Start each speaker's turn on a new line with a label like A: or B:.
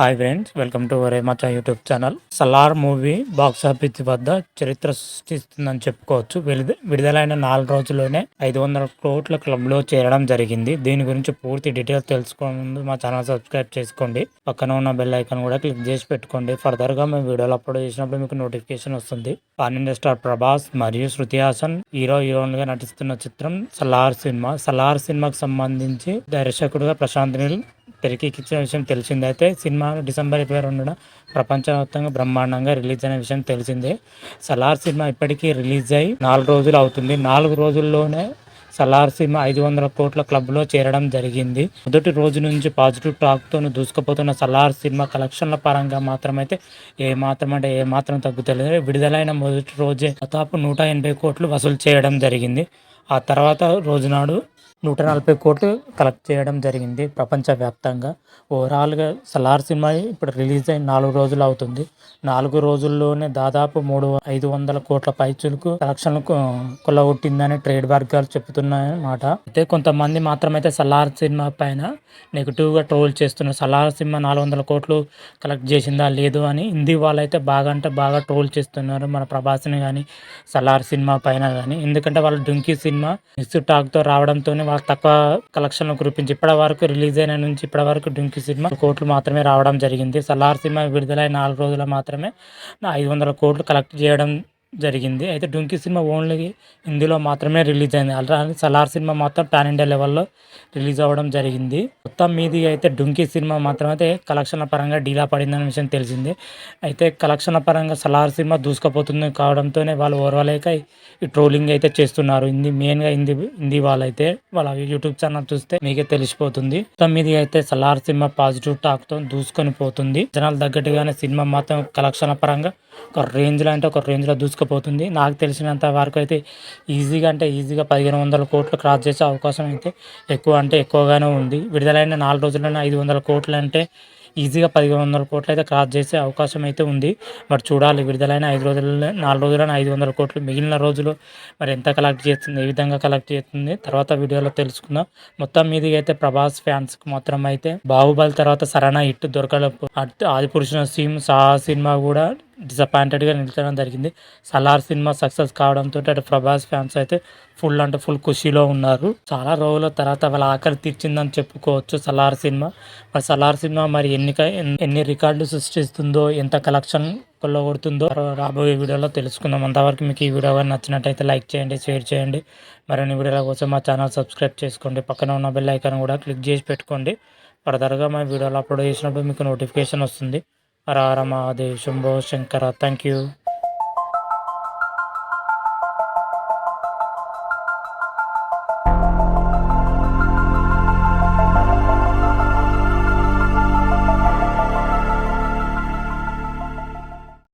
A: Hi friends welcome to ఒరే మచ్చా YouTube channel. Salaar movie box office వద్ద చరిత్ర సృష్టిస్తుందని చెప్పుకోవచ్చు. విడుదలైన నాలుగు రోజుల్లోనే ఐదు వందల కోట్ల క్లబ్లో చేరడం జరిగింది. దీని గురించి పూర్తి డీటెయిల్స్ తెలుసుకోవడం ముందు మా ఛానల్ సబ్స్క్రైబ్ చేసుకోండి. పక్కన ఉన్న బెల్ ఐకాన్ కూడా క్లిక్ చేసి పెట్టుకోండి. ఫర్దర్గా మేము వీడియోలు అప్లోడ్ చేసినప్పుడు మీకు నోటిఫికేషన్ వస్తుంది. పాన్ ఇండియా స్టార్ ప్రభాస్ మరియు శృతి హాసన్ హీరో హీరోయిన్గా నటిస్తున్న చిత్రం సలార్ సినిమా. సలార్ సినిమాకు సంబంధించి దర్శకుడుగా ప్రశాంత్ నీల్ తెరకెక్కించిన విషయం తెలిసిందే. అయితే సినిమా డిసెంబర్ ఇరవై రెండున ప్రపంచవ్యాప్తంగా బ్రహ్మాండంగా రిలీజ్ అయిన విషయం తెలిసిందే. సలార్ సినిమా ఇప్పటికీ రిలీజ్ అయి నాలుగు రోజులు అవుతుంది. నాలుగు రోజుల్లోనే సలార్ సినిమా ఐదు వందల కోట్ల క్లబ్లో చేరడం జరిగింది. మొదటి రోజు నుంచి పాజిటివ్ టాక్తో దూసుకుపోతున్న సలార్ సినిమా కలెక్షన్ల పరంగా మాత్రమైతే ఏ మాత్రం అంటే ఏ మాత్రం తగ్గుతలేదు. విడుదలైన మొదటి రోజే దాదాపు నూట ఎనభై కోట్లు వసూలు చేయడం జరిగింది. ఆ తర్వాత రోజునాడు నూట నలభై కోట్లు కలెక్ట్ చేయడం జరిగింది ప్రపంచవ్యాప్తంగా. ఓవరాల్గా సలార్ సినిమా ఇప్పుడు రిలీజ్ అయిన నాలుగు రోజులు అవుతుంది. నాలుగు రోజుల్లోనే దాదాపు మూడు ఐదు వందల కోట్ల పైచులకు కలెక్షన్లు కొల్లగొట్టిందని ట్రేడ్ వర్గాలు చెప్తున్నాయన్నమాట అయితే కొంతమంది మాత్రమైతే సలార్ సినిమా పైన నెగిటివ్గా ట్రోల్ చేస్తున్నారు. సలార్ సినిమా నాలుగు వందల కోట్లు కలెక్ట్ చేసిందా లేదు అని హిందీ వాళ్ళైతే బాగా అంటే బాగా ట్రోల్ చేస్తున్నారు. మన ప్రభాస్ని కానీ సలార్ సినిమా పైన కానీ ఎందుకంటే వాళ్ళు డుంకీ సినిమా సినిమా. మిస్ టాక్తో రావడంతోనే వాళ్ళు తక్కువ కలెక్షన్లు కురిపించి ఇప్పటి వరకు రిలీజ్ అయిన నుంచి ఇప్పటి వరకు డుంకీ సినిమా కోట్లు మాత్రమే రావడం జరిగింది. సలార్ సినిమా విడుదలైన నాలుగు రోజుల మాత్రమే ఐదు వందల కోట్లు కలెక్ట్ చేయడం జరిగింది. అయితే డుంకీ సినిమా ఓన్లీ హిందీలో మాత్రమే రిలీజ్ అయింది. అలా సలార్ సినిమా మొత్తం పాన్ ఇండియా లెవెల్లో రిలీజ్ అవ్వడం జరిగింది. మొత్తం మీది అయితే డుంకీ సినిమా మాత్రం అయితే కలెక్షన్ల పరంగా డీలా పడిందనే విషయం తెలిసింది. అయితే కలెక్షన్ల పరంగా సలార్ సినిమా దూసుకుపోతుంది కావడంతోనే వాళ్ళు ఓర్వలేక ఈ ట్రోలింగ్ అయితే చేస్తున్నారు. హిందీ మెయిన్గా హిందీ హిందీ వాళ్ళైతే వాళ్ళ యూట్యూబ్ ఛానల్ చూస్తే మీకే తెలిసిపోతుంది. మొత్తం మీది అయితే సలార్ సినిమా పాజిటివ్ టాక్తో దూసుకొని పోతుంది. జనాలు తగ్గట్టుగానే సినిమా మాత్రం కలెక్షన్ల పరంగా ఒక రేంజ్లో అంటే ఒక రేంజ్లో దూసుకుపోతుంది నాకు తెలిసినంత వరకు అయితే ఈజీగా అంటే ఈజీగా పదిహేను వందల కోట్లు క్రాస్ చేసే అవకాశం అయితే ఎక్కువ అంటే ఎక్కువగానే ఉంది. విడుదలైన నాలుగు రోజుల్లోనే ఐదు వందల కోట్లు అంటే ఈజీగా పదిహేను వందల కోట్లు అయితే క్రాస్ చేసే అవకాశం అయితే ఉంది. మరి చూడాలి విడుదలైన ఐదు రోజుల్లో నాలుగు రోజుల్లోనే ఐదు వందల కోట్లు మిగిలిన రోజులు మరి ఎంత కలెక్ట్ చేస్తుంది ఏ విధంగా కలెక్ట్ చేస్తుంది? తర్వాత వీడియోలో తెలుసుకుందాం. మొత్తం మీద అయితే ప్రభాస్ ఫ్యాన్స్కి మాత్రం అయితే బాహుబలి తర్వాత సరైన హిట్ దొరకలేదు ఆదిపురుషుల సీమ్ సాహా సినిమా కూడా డిసప్పాయింటెడ్గా నిలిచడం జరిగింది. సలార్ సినిమా సక్సెస్ కావడంతో అటు ప్రభాస్ ఫ్యాన్స్ అయితే ఫుల్ అంటే ఫుల్ ఖుషీలో ఉన్నారు. చాలా రోజుల తర్వాత వాళ్ళ ఆకలి తీర్చిందని చెప్పుకోవచ్చు సలార్ సినిమా. మరి సలార్ సినిమా మరి ఎన్ని ఎన్ని రికార్డులు సృష్టిస్తుందో ఎంత కలెక్షన్ కొల్లగొడుతుందో రాబోయే వీడియోలో తెలుసుకుందాం. అంతవరకు మీకు ఈ వీడియో కానీ నచ్చినట్టయితే లైక్ చేయండి షేర్ చేయండి. మరిన్ని వీడియోల కోసం మా ఛానల్ సబ్స్క్రైబ్ చేసుకోండి. పక్కన ఉన్న బెల్ ఐకాన్ కూడా క్లిక్ చేసి పెట్టుకోండి. ఫర్దర్గా మా వీడియోలు అప్లోడ్ చేసినప్పుడు మీకు నోటిఫికేషన్ వస్తుంది. Hara Hara Mahadev Shambho Shankara thank you